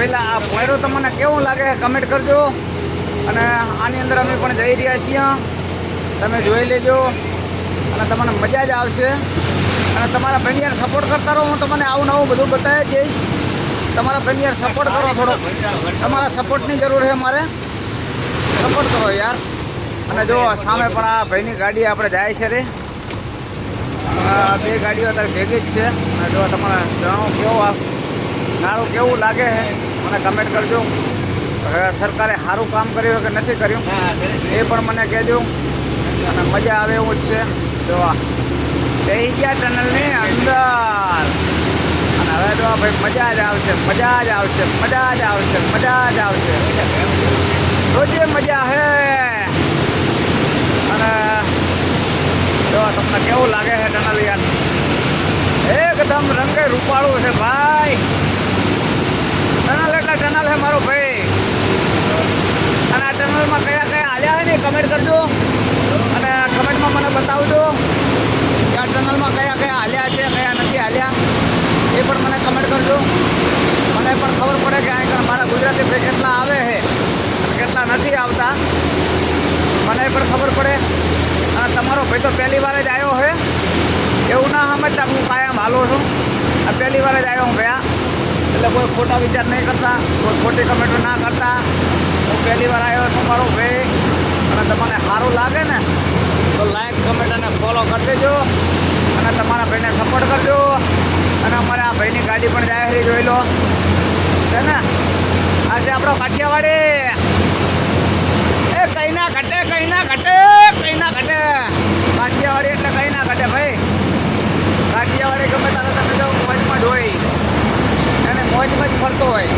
પહેલાં આ ભોયરો તમને કેવું લાગે કમેન્ટ કરજો. અને આની અંદર અમે પણ જઈ રહ્યા છીએ. તમે જોઈ લેજો. અને તમને મજા જ આવશે. અને તમારા ફેમિલીને સપોર્ટ કરતા રહો. હું તમને આવું નવું બધું બતાવી જઈશ તમારા ફેમિલીને સપોર્ટ કરો થોડો. તમારા સપોર્ટની જરૂર છે મારે સપોર્ટ કરો યાર. અને જો સામે પણ આ ભાઈની ગાડી આપણે જાય છે રે. બે ગાડીઓ અત્યારે ભેગી જ છે. અને જો તમારે જણાવો કેવો આ નાળું કેવું લાગે છે, મને કમેન્ટ કરજો. સરકારે સારું કામ કર્યું કે નથી કર્યું? એ પણ મને કહેજો. અને મજા આવે એવું જ છે. જોવા. થઈ ગયા ટનલની અંદર. અને હવે તો ભાઈ મજા જ આવશે, મજા જ આવશે, મજા જ આવશે, મજા જ આવશે. રોજે મજા હે. અને જો તમને કેવું લાગે છે ટનલ યાર? એકદમ રંગે રૂપાળું છે ભાઈ ટનલ એટલે ટનલ છે મારો ભાઈ અને આ ટનલમાં કયા કયા હાલ્યા છે ને કમેન્ટ કરજો. અને કમેન્ટમાં મને બતાવજો કે આ ટનલમાં કયા કયા હાલ્યા છે, કયા નથી હાલ્યા. એ પણ મને કમેન્ટ કરજો. મને પણ ખબર પડે કે અહીં મારા ગુજરાતી ભાઈ કેટલા આવે છે કેટલા નથી આવતા. મને પણ ખબર પડે. અને તમારો ભાઈ તો પહેલી વાર જ આવ્યો છે. એવું ના સમજતા હું કાયમ હાલો છું. આ પહેલી વાર જ આવ્યો હું ભયા. એટલે કોઈ ખોટા વિચાર નહીં કરતા, કોઈ ખોટી કમેન્ટો ના કરતા. હું પહેલી વાર આવ્યો છું મારો ભાઈ. અને તમને સારું લાગે ને, તો લાઈક કમેન્ટ અને ફોલો કરી દેજો. અને તમારા ભાઈને સપોર્ટ કરજો. અને અમારે આ ભાઈની ગાડી પણ જાય જોઈ લો. છે ને? આ છે આપણો કાઠિયાવાડી. એ કઈ ના ઘટે, કઈ ના ઘટે, કઈ ના ઘટે. કાઠિયાવાડી એટલે કઈ ના ઘટે ભાઈ. કાઠિયાવાડી ગમે તારે તમે જો મોજમાં જ હોય. એને મોજમાં જ ફરતો હોય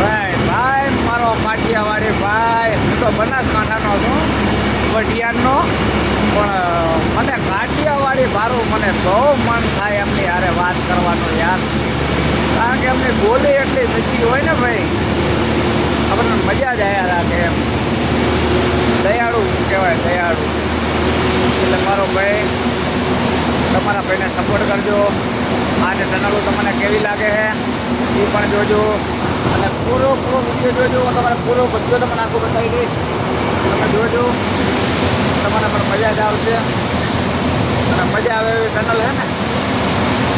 ભાઈ ભાઈ મારો કાઠિયાવાડી ભાઈ હું તો બનાસકાંઠાનો છું વઢિયાનનો પણ મને કાઠિયાવાડી મારું મને બહુ મન થાય એમની હારે વાત કરવાનો યાર. કારણ કે એમની બોલી એટલી મીઠી હોય ને ભાઈ, આપણને મજા જ આવ્યા રાખે એમ. દયાળુ કહેવાય, દયાળુ. એટલે મારો ભાઈ, તમારા ભાઈને સપોર્ટ કરજો. આજે ટનલો તમને કેવી લાગે છે, એ પણ જોજો. અને પૂરો પૂરો વીડિયો જોજો હું તમારે પૂરો બધો તમને આખું બતાવી દઈશ. તમે જોજો તમને પણ મજા જ આવશે. અને મજા આવે એવી ટનલ છે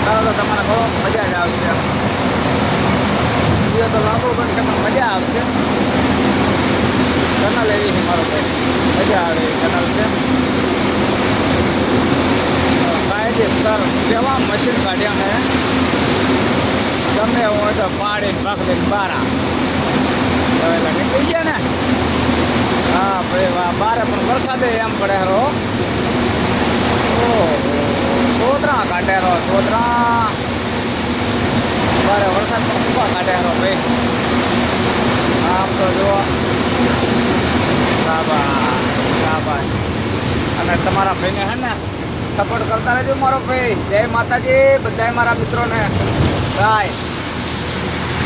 ને તો તમને બહુ મજા જ આવશે. વીડિયો તો લાંબો બનશે, પણ મજા આવશે. ટનલ એવી છે મારો ભાઈ. મજા આવે એવી ટનલ છે. કાયદેસર કેવા મશીન કાઢ્યા મેં ગમે હું હોય તો પાડીને પકડીને બારા. હવે નીકળી ગયા ને. હા, ભાઈ વાહ બારે પણ વરસાદે એમ પડે હરો. ચોતરા કાઢે રહો ચોતરા. બારે વરસાદ પણ ઊભા કાઢે રહો ભાઈ. આમ તો જુઓ. શાબાશ શાબાશ. અને તમારા ભાઈને હે ને સપોર્ટ કરતા રહેજો મારો ભાઈ. જય માતાજી બધા મારા મિત્રોને. Nein.